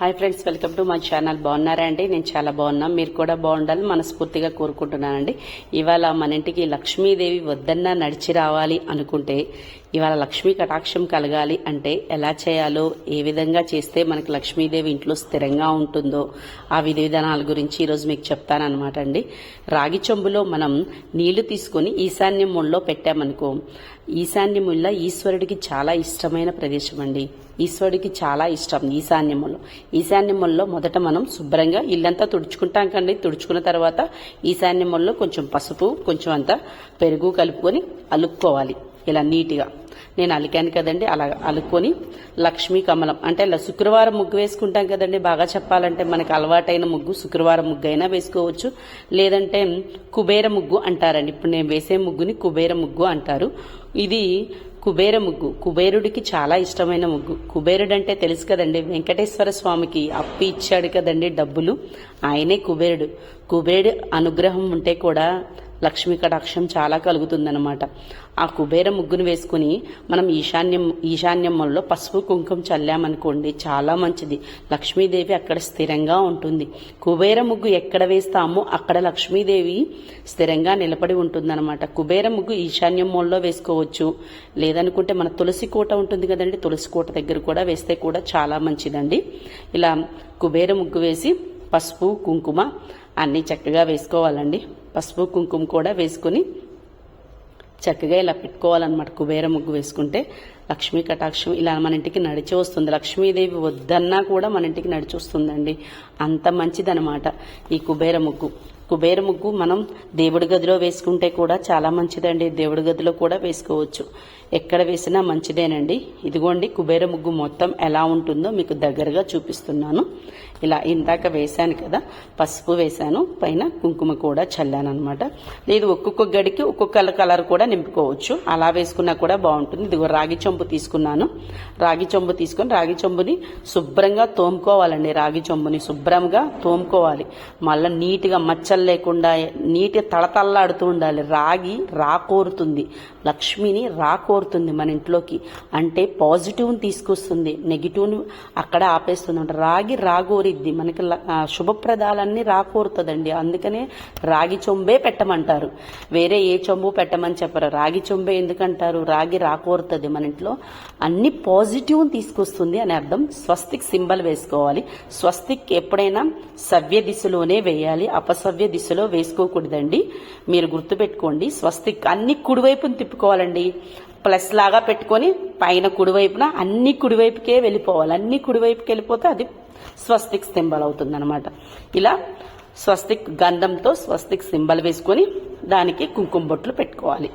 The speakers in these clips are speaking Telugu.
Hi friends welcome to my channel. బాగున్నారా అండి? నేను చాలా బాగున్నా మీరు కూడా బాగుండాలని మనస్ఫూర్తిగా కోరుకుంటున్నానండి. ఇవాళ మన ఇంటికి లక్ష్మీదేవి వద్దన్నా నడిచి రావాలి అనుకుంటే ఇవాళ లక్ష్మీ కటాక్షం కలగాలి అంటే ఎలా చేయాలో ఏ విధంగా చేస్తే మనకి లక్ష్మీదేవి ఇంట్లో స్థిరంగా ఉంటుందో ఆ విధి విధానాల గురించి ఈరోజు మీకు చెప్తానమాట అండి. రాగి చెంబులో మనం నీళ్ళు తీసుకొని ఈశాన్య ముళ్ళలో పెట్టామనుకో ఈశాన్య ముళ్ళ ఈశ్వరుడికి చాలా ఇష్టమైన ప్రదేశం అండి. ఈశ్వరుడికి చాలా ఇష్టం ఈశాన్యములో ఈశాన్యముల్లో మొదట మనం శుభ్రంగా ఇల్లంతా తుడుచుకుంటాం కండి. తుడుచుకున్న తర్వాత ఈశాన్యముల్లో కొంచెం పసుపు కొంచెం అంతా పెరుగు కలుపుకొని అలుక్కోవాలి. ఇలా నీట్గా. నేను అలికాను కదండి. అలా అలుక్కొని లక్ష్మీ కమలం అంటే ఇలా శుక్రవారం ముగ్గు వేసుకుంటాం కదండి. బాగా చెప్పాలంటే మనకు అలవాటైన ముగ్గు శుక్రవారం ముగ్గు అయినా వేసుకోవచ్చు. లేదంటే కుబేర ముగ్గు అంటారండి. ఇప్పుడు నేను వేసే ముగ్గుని కుబేర ముగ్గు అంటారు. ఇది కుబేర ముగ్గు. కుబేరుడికి చాలా ఇష్టమైన ముగ్గు. కుబేరుడు అంటే తెలుసు కదండి. వెంకటేశ్వర స్వామికి అప్పు ఇచ్చాడు కదండి డబ్బులు. ఆయనే కుబేరుడు. కుబేరుడు అనుగ్రహం ఉంటే కూడా లక్ష్మీ కటాక్షం చాలా కలుగుతుందన్నమాట. ఆ కుబేర ముగ్గును వేసుకుని మనం ఈశాన్యం ఈశాన్యంలో పసుపు కుంకుమ చల్లామనుకోండి చాలా మంచిది. లక్ష్మీదేవి అక్కడ స్థిరంగా ఉంటుంది. కుబేర ముగ్గు ఎక్కడ వేస్తామో అక్కడ లక్ష్మీదేవి స్థిరంగా నిలబడి ఉంటుందన్నమాట. కుబేర ముగ్గు ఈశాన్యం మూలలో వేసుకోవచ్చు. లేదనుకుంటే మన తులసి కోట ఉంటుంది కదండి తులసి కోట దగ్గర కూడా వేస్తే కూడా చాలా మంచిదండి. ఇలా కుబేర ముగ్గు వేసి పసుపు కుంకుమ అన్నీ చక్కగా వేసుకోవాలండి. పసుపు కుంకుమ కూడా వేసుకొని చక్కగా ఇలా పెట్టుకోవాలన్నమాట. కుబేర ముగ్గు వేసుకుంటే లక్ష్మీ కటాక్షం ఇలా మన ఇంటికి నడిచి వస్తుంది. లక్ష్మీదేవి వద్దన్నా కూడా మన ఇంటికి నడిచి వస్తుందండి. అంత మంచిదనమాట ఈ కుబేర ముగ్గు. కుబేర ముగ్గు మనం దేవుడి గదిలో వేసుకుంటే కూడా చాలా మంచిదండి. దేవుడి గదిలో కూడా వేసుకోవచ్చు. ఎక్కడ వేసినా మంచిదేనండి. ఇదిగోండి కుబేర ముగ్గు మొత్తం ఎలా ఉంటుందో మీకు దగ్గరగా చూపిస్తున్నాను. ఇలా ఇందాక వేశాను కదా పసుపు వేశాను పైన కుంకుమ కూడా చల్లాను అనమాట లేదు ఒక్కొక్క గడికి ఒక్కొక్క కలర్ కూడా నింపుకోవచ్చు. అలా వేసుకున్నా కూడా బాగుంటుంది. ఇదిగో రాగి చెంబు తీసుకున్నాను. రాగి చెంబు తీసుకొని రాగి చెంబుని శుభ్రంగా తోముకోవాలండి. రాగి చెంబుని శుభ్రంగా తోముకోవాలి. మళ్ళీ నీట్గా మచ్చలు లేకుండా నీట్గా తళతళ్ళాడుతూ ఉండాలి. రాగి రాకోరుతుంది. లక్ష్మిని రాకోరుతుంది మన ఇంట్లోకి. అంటే పాజిటివ్ని తీసుకొస్తుంది. నెగిటివ్ని అక్కడ ఆపేస్తుంది. అంటే రాగి రాగోరిద్ది. మనకి శుభప్రదాలన్నీ రాకోరుతుందండి. అందుకనే రాగి చొంబే పెట్టమంటారు. వేరే ఏ చొంబు పెట్టమని చెప్పరు. రాగి చొంబే ఎందుకంటారు? రాగి రాకోరుతుంది మన ఇంట్లో. అన్ని పాజిటివ్ తీసుకొస్తుంది అని అర్థం. స్వస్తిక్ సింబల్ వేసుకోవాలి. స్వస్తిక్ ఎప్పుడైనా సవ్య దిశలోనే వేయాలి. అపసవ్య దిశలో వేసుకోకూడదండి. మీరు గుర్తుపెట్టుకోండి. స్వస్తిక్ అన్ని కుడివైపును తిప్పుకోవాలండి. ప్లస్ లాగా పెట్టుకొని పైన కుడివైపున అన్ని కుడివైపుకే వెళ్ళిపోవాలి. అన్ని కుడివైపుకి వెళ్ళిపోతే అది స్వస్తిక్ సింబల్ అవుతుందన్నమాట. ఇలా స్వస్తిక్ గంధంతో స్వస్తిక్ సింబల్ వేసుకొని దానికి కుంకుమ బొట్లు పెట్టుకోవాలి.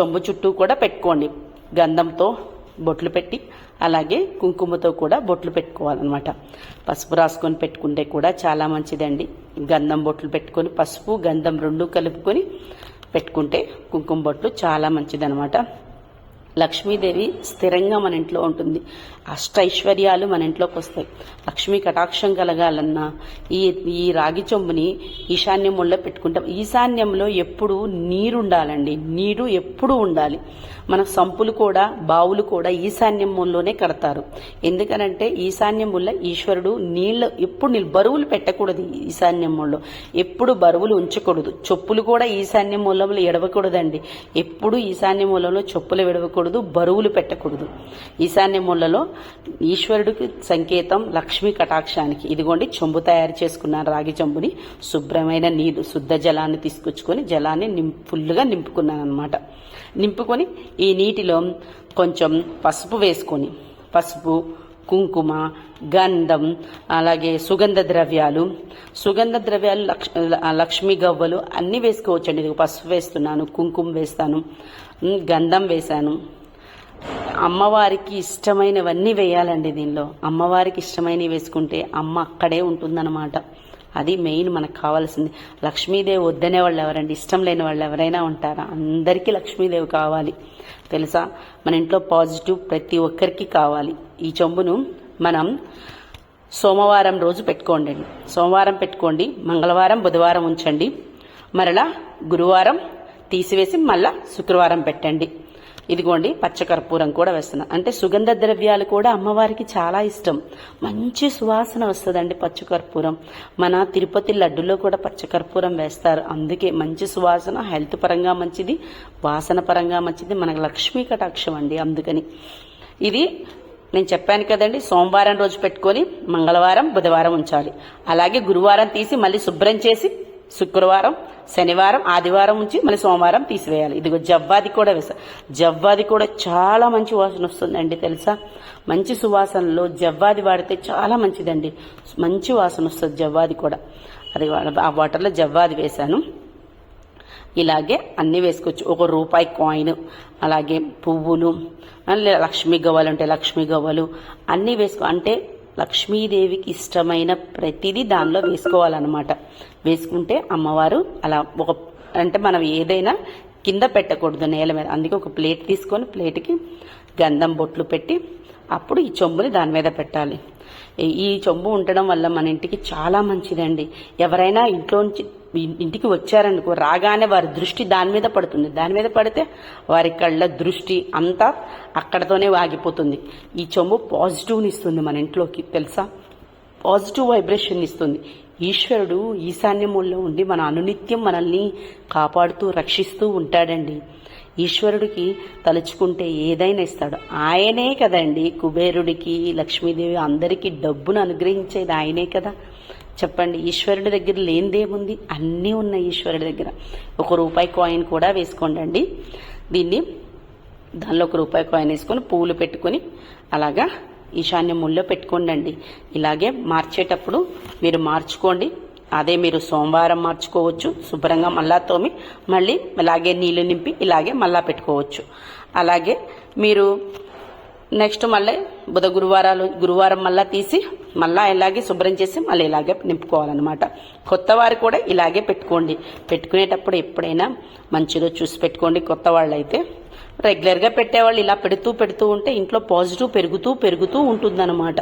చొంబు చుట్టూ కూడా పెట్టుకోండి. గంధంతో బొట్లు పెట్టి అలాగే కుంకుమతో కూడా బొట్లు పెట్టుకోవాలన్నమాట. పసుపు రాసుకొని పెట్టుకుంటే కూడా చాలా మంచిదండి. గంధం బొట్లు పెట్టుకొని పసుపు గంధం రెండు కలుపుకొని పెట్టుకుంటే కుంకుమ బొట్లు చాలా మంచిదనమాట లక్ష్మీదేవి స్థిరంగా మన ఇంట్లో ఉంటుంది. అష్టైశ్వర్యాలు మన ఇంట్లోకి వస్తాయి. లక్ష్మీ కటాక్షం కలగాలన్నా ఈ ఈ రాగి చెంబుని ఈశాన్యంలో పెట్టుకుంటాం. ఈశాన్యంలో ఎప్పుడు నీరు ఉండాలండి నీరు ఎప్పుడు ఉండాలి. మన సంపులు కూడా బావులు కూడా ఈశాన్యంలోనే కడతారు. ఎందుకనంటే ఈశాన్యముల్లో ఈశ్వరుడు నీళ్ళు ఎప్పుడు నీళ్ళు బరువులు పెట్టకూడదు ఈశాన్యముల్లో ఎప్పుడు బరువులు ఉంచకూడదు. చెప్పులు కూడా ఈశాన్య మూలంలో ఎడవకూడదండి. ఎప్పుడు ఈశాన్య మూలంలో చెప్పులు విడవకూడదు. బరువులు పెట్టకూడదు. ఈశాన్య మూలలో ఈశ్వరుడికి సంకేతం లక్ష్మీ కటాక్షానికి. ఇదిగోండి చెంబు తయారు చేసుకున్నాను రాగి చెంబుని. శుభ్రమైన నీరు శుద్ధ జలాన్ని తీసుకొచ్చుకొని జలాన్ని నిం ఫుల్గా నింపుకున్నాను అనమాట నింపుకొని ఈ నీటిలో కొంచెం పసుపు వేసుకొని పసుపు కుంకుమ గంధం అలాగే సుగంధ ద్రవ్యాలు. సుగంధ ద్రవ్యాలు లక్ష్ లక్ష్మీ గవ్వలు అన్నీ వేసుకోవచ్చండి. ఇది పసుపు వేస్తున్నాను కుంకుమ వేస్తాను గంధం వేశాను. అమ్మవారికి ఇష్టమైనవన్నీ వేయాలండి దీనిలో. అమ్మవారికి ఇష్టమైనవి వేసుకుంటే అమ్మ అక్కడే ఉంటుందన్నమాట. అది మెయిన్ మనకు కావాల్సింది. లక్ష్మీదేవి వద్దనే వాళ్ళు ఎవరండి? ఇష్టం లేని వాళ్ళు ఎవరైనా ఉంటారా? అందరికీ లక్ష్మీదేవి కావాలి. తెలుసా? మన ఇంట్లో పాజిటివ్ ప్రతి ఒక్కరికి కావాలి. ఈ చెంబును మనం సోమవారం రోజు పెట్టుకోండి సోమవారం పెట్టుకోండి మంగళవారం బుధవారం ఉంచండి. మరలా గురువారం తీసివేసి మళ్ళా శుక్రవారం పెట్టండి. ఇదిగోండి పచ్చకర్పూరం కూడా వేస్తున్నాను అంటే సుగంధ ద్రవ్యాలు కూడా అమ్మవారికి చాలా ఇష్టం. మంచి సువాసన వస్తుందండి పచ్చకర్పూరం. మన తిరుపతి లడ్డులో కూడా పచ్చకర్పూరం వేస్తారు. అందుకే మంచి సువాసన హెల్త్ పరంగా మంచిది వాసన పరంగా మంచిది. మనకు లక్ష్మీ కటాక్షం అండి అందుకని. ఇది నేను చెప్పాను కదండి సోమవారం రోజు పెట్టుకొని మంగళవారం బుధవారం ఉంచాలి. అలాగే గురువారం తీసి మళ్ళీ శుభ్రం చేసి శుక్రవారం శనివారం ఆదివారం ఉంచి మళ్ళీ సోమవారం తీసివేయాలి. ఇదిగో జవ్వాది కూడా వేసా. జవ్వాది కూడా చాలా మంచి వాసన వస్తుందండి తెలుసా? మంచి సువాసనలో జవ్వాది వాడితే చాలా మంచిదండి. మంచి వాసన వస్తుంది జవ్వాది కూడా. అది ఆ వాటర్లో జవ్వాది వేశాను. ఇలాగే అన్నీ వేసుకోవచ్చు. ఒక రూపాయి కాయిన్ అలాగే పువ్వులు లక్ష్మీ గవ్వలు అంటే లక్ష్మీ గవ్వలు అన్నీ వేసుకో అంటే లక్ష్మీదేవికి ఇష్టమైన ప్రతిదీ దానిలో వేసుకోవాలన్నమాట. వేసుకుంటే అమ్మవారు అలా ఒక అంటే మనం ఏదైనా కింద పెట్టకూడదు నేల మీద. అందుకే ఒక ప్లేట్ తీసుకొని ప్లేట్కి గంధం బొట్లు పెట్టి అప్పుడు ఈ చెంబుని దాని మీద పెట్టాలి. ఈ- చెంబు ఉండడం వల్ల మన ఇంటికి చాలా మంచిదండి. ఎవరైనా ఇంట్లోంచి ఇంటికి వచ్చారనుకో రాగానే వారి దృష్టి దాని మీద పడుతుంది. దాని మీద పడితే వారి కళ్ళ దృష్టి అంతా అక్కడతోనే ఆగిపోతుంది. ఈ చెంబు పాజిటివ్ని ఇస్తుంది మన ఇంట్లోకి తెలుసా? పాజిటివ్ వైబ్రేషన్ ఇస్తుంది. ఈశ్వరుడు ఈశాన్యముల్లో ఉండి మన అనునిత్యం మనల్ని కాపాడుతూ రక్షిస్తూ ఉంటాడండి. ఈశ్వరుడికి తలుచుకుంటే ఏదైనా ఇస్తాడు. ఆయనే కదండి కుబేరుడికి లక్ష్మీదేవి అందరికీ డబ్బును అనుగ్రహించేది ఆయనే కదా. చెప్పండి ఈశ్వరుడి దగ్గర లేనిదేముంది అన్నీ ఉన్నాయి ఈశ్వరుడి దగ్గర. ఒక రూపాయి కాయిన్ కూడా వేసుకోండి దీన్ని దానిలో ఒక రూపాయి కాయిన్ వేసుకొని పూలు పెట్టుకొని అలాగా ఈశాన్య ముల్లో పెట్టుకోండి ఇలాగే మార్చేటప్పుడు మీరు మార్చుకోండి. అదే మీరు సోమవారం మార్చుకోవచ్చు శుభ్రంగా మళ్ళా తోమి మళ్ళీ ఇలాగే నీళ్ళు నింపి ఇలాగే మళ్ళా పెట్టుకోవచ్చు. అలాగే మీరు నెక్స్ట్ మళ్ళీ బుధ గురువారాలు గురువారం మళ్ళా తీసి మళ్ళా ఇలాగే శుభ్రం చేసి మళ్ళీ ఇలాగే నింపుకోవాలన్నమాట. కొత్త వారు కూడా ఇలాగే పెట్టుకోండి. పెట్టుకునేటప్పుడు ఎప్పుడైనా మంచిగా చూసి పెట్టుకోండి. కొత్త వాళ్ళు అయితే రెగ్యులర్గా పెట్టేవాళ్ళు ఇలా పెడుతూ పెడుతూ ఉంటే ఇంట్లో పాజిటివ్ పెరుగుతూ పెరుగుతూ ఉంటుందన్నమాట.